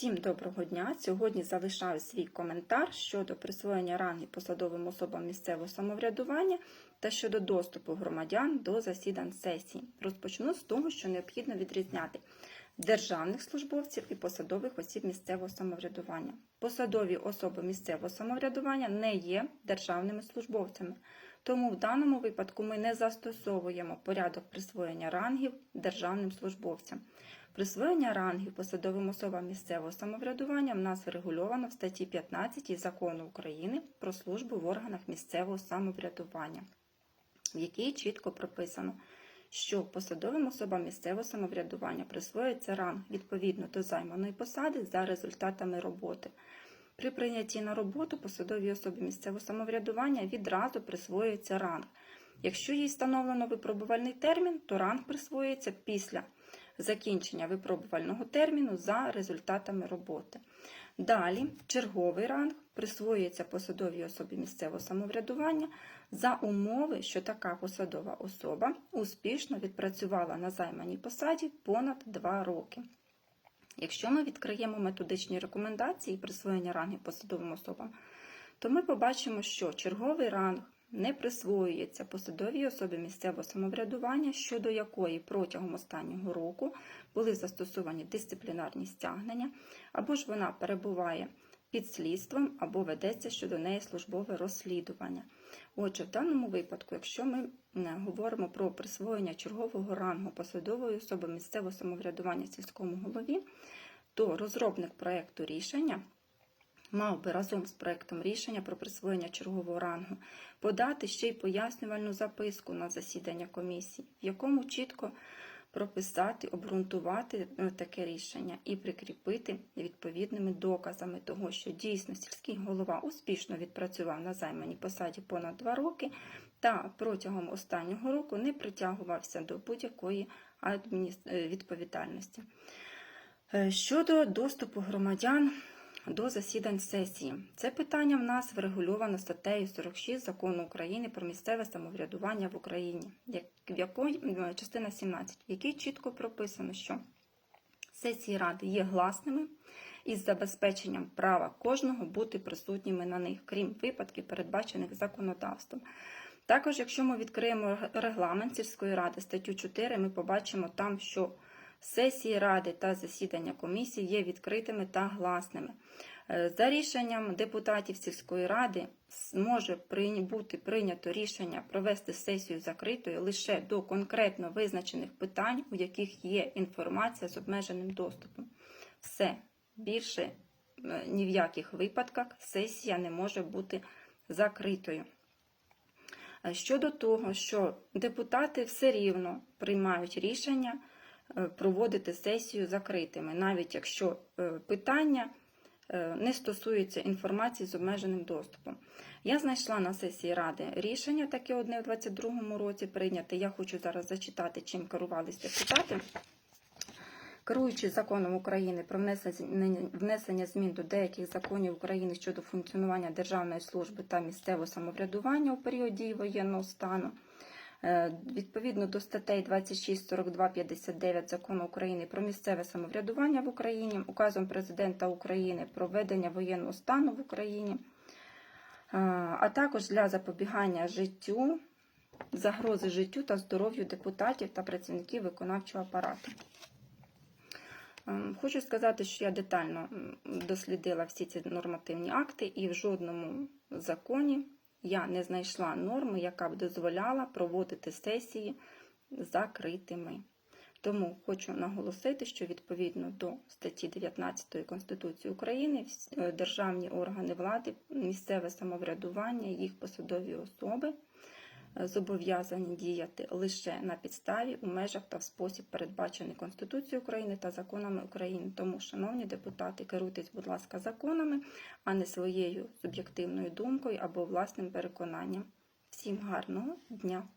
Всім доброго дня! Сьогодні залишаю свій коментар щодо присвоєння рангів посадовим особам місцевого самоврядування та щодо доступу громадян до засідань сесії. Розпочну з того, що необхідно відрізняти державних службовців і посадових осіб місцевого самоврядування. Посадові особи місцевого самоврядування не є державними службовцями. Тому в даному випадку ми не застосовуємо порядок присвоєння рангів державним службовцям. Присвоєння рангів посадовим особам місцевого самоврядування в нас врегульовано в статті 15 Закону України про службу в органах місцевого самоврядування, в якій чітко прописано, що посадовим особам місцевого самоврядування присвоюється ранг відповідно до займаної посади за результатами роботи. При прийнятті на роботу посадовій особі місцевого самоврядування відразу присвоюється ранг. Якщо їй встановлено випробувальний термін, то ранг присвоюється після закінчення випробувального терміну за результатами роботи. Далі черговий ранг присвоюється посадовій особі місцевого самоврядування за умови, що така посадова особа успішно відпрацювала на займаній посаді понад 2 роки. Якщо ми відкриємо методичні рекомендації присвоєння рангів посадовим особам, то ми побачимо, що черговий ранг не присвоюється посадовій особі місцевого самоврядування, щодо якої протягом останнього року були застосовані дисциплінарні стягнення, або ж вона перебуває під слідством, або ведеться щодо неї службове розслідування. Отже, в даному випадку, якщо ми говоримо про присвоєння чергового рангу посадової особи місцевого самоврядування сільському голові, то розробник проєкту рішення мав би разом з проектом рішення про присвоєння чергового рангу подати ще й пояснювальну записку на засідання комісії, в якому чітко прописати, обґрунтувати е, таке рішення і прикріпити відповідними доказами того, що дійсно сільський голова успішно відпрацював на займаній посаді понад два роки та протягом останнього року не притягувався до будь-якої відповідальності. Е, Щодо доступу громадян до засідань сесії. Це питання в нас врегульовано статтею 46 закону України про місцеве самоврядування в Україні, в якої частина 17, в якій чітко прописано, що сесії ради є гласними із забезпеченням права кожного бути присутніми на них, крім випадків, передбачених законодавством. Також, якщо ми відкриємо регламент сільської ради, статтю 4, ми побачимо там, що Сесії ради та засідання комісії є відкритими та гласними. Е, за рішенням депутатів сільської ради може бути прийнято рішення провести сесію закритою лише до конкретно визначених питань, у яких є інформація з обмеженим доступом. Все більше е, ні в яких випадках сесія не може бути закритою. Е, щодо того, що депутати все рівно приймають рішення. Е, проводити сесію закритими, навіть якщо е, питання е, не стосується інформації з обмеженим доступом. Я знайшла на сесії ради рішення, таке одне в 2022 році прийняте. Я хочу зараз зачитати, чим керувалися депутати. Керуючи законом України про внесення змін до деяких законів України щодо функціонування державної служби та місцевого самоврядування у період дії воєнного стану. Е, відповідно до статей 26, 42, 59 закону України про місцеве самоврядування в Україні, указом президента України про введення воєнного стану в Україні, е, а також для запобігання життю, загрози життю та здоров'ю депутатів та працівників виконавчого апарату. Е, хочу сказати, що я детально дослідила всі ці нормативні акти і в жодному законі я не знайшла норми, яка б дозволяла проводити сесії закритими. Тому хочу наголосити, що відповідно до статті 19 Конституції України е, державні органи влади, місцеве самоврядування, їх посадові особи зобов'язані діяти лише на підставі у межах та в спосіб, передбачений Конституцією України та законами України. Тому, шановні депутати, керуйтесь, будь ласка, законами, а не своєю суб'єктивною думкою або власним переконанням. Всім гарного дня!